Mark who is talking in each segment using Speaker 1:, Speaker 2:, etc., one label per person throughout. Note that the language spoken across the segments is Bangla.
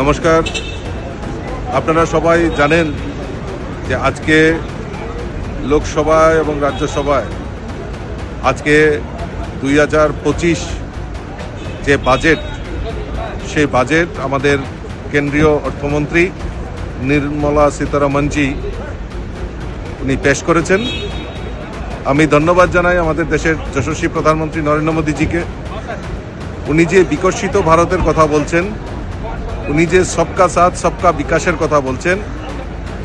Speaker 1: নমস্কার। আপনারা সবাই জানেন যে আজকে লোকসভায় এবং রাজ্যসভায় আজকে দুই হাজার পঁচিশ যে বাজেট, সেই বাজেট আমাদের কেন্দ্রীয় অর্থমন্ত্রী নির্মলা সীতারামনজি উনি পেশ করেছেন। আমি ধন্যবাদ জানাই আমাদের দেশের যশস্বী প্রধানমন্ত্রী নরেন্দ্র মোদীজিকে। উনি যে বিকশিত ভারতের কথা বলছেন উনি যে সবকা সাথ, সবকা বিকাশের কথা বলছেন,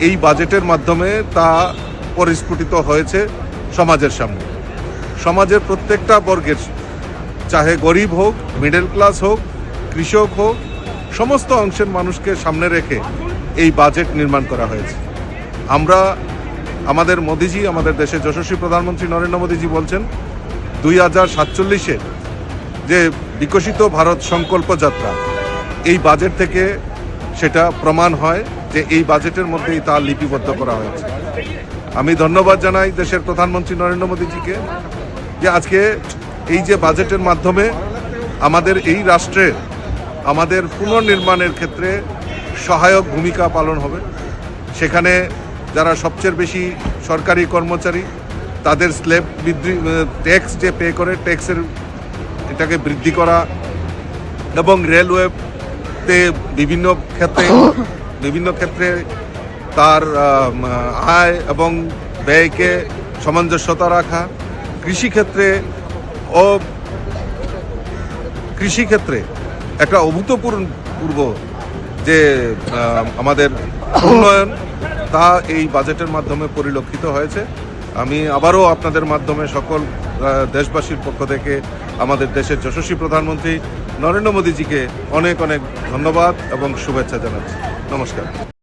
Speaker 1: এই বাজেটের মাধ্যমে তা পরিস্ফুটিত হয়েছে সমাজের সামনে। সমাজের প্রত্যেকটা বর্গের, চাহে গরিব হোক মিডল ক্লাস হোক, কৃষক হোক, সমস্ত অংশের মানুষকে সামনে রেখে এই বাজেট নির্মাণ করা হয়েছে। আমরা, আমাদের মোদিজি, আমাদের দেশের যশস্বী প্রধানমন্ত্রী নরেন্দ্র মোদীজি বলছেন, দুই হাজার সাতচল্লিশে যে বিকশিত ভারত সংকল্প যাত্রা এই বাজেট থেকে সেটা প্রমাণ হয় যে এই বাজেটের মধ্যেই তা লিপিবদ্ধ করা হয়েছে। আমি ধন্যবাদ জানাই দেশের প্রধানমন্ত্রী নরেন্দ্র মোদীজিকে যে আজকে এই যে বাজেটের মাধ্যমে আমাদের এই রাষ্ট্রের আমাদের পুনর্নির্মাণের ক্ষেত্রে সহায়ক ভূমিকা পালন হবে। সেখানে যারা সবচেয়ে বেশি সরকারি কর্মচারী, তাদের স্ল্যাব বৃদ্ধি ট্যাক্স যে পে করে ট্যাক্সের এটাকে বৃদ্ধি করা এবং রেলওয়েতে বিভিন্ন ক্ষেত্রে বিভিন্ন ক্ষেত্রে তার আয় এবং ব্যয়কে সামঞ্জস্যতা রাখা কৃষিক্ষেত্রে ও কৃষিক্ষেত্রে একটা অভূতপূর্ব পূর্ব যে আমাদের উন্নয়ন, তা এই বাজেটের মাধ্যমে পরিলক্ষিত হয়েছে। আমি আবারও আপনাদের মাধ্যমে সকল দেশবাসীর পক্ষ থেকে আমাদের দেশের যশস্বী প্রধানমন্ত্রী নরেন্দ্র মোদীজিকে অনেক অনেক ধন্যবাদ এবং শুভেচ্ছা জানাচ্ছি। নমস্কার।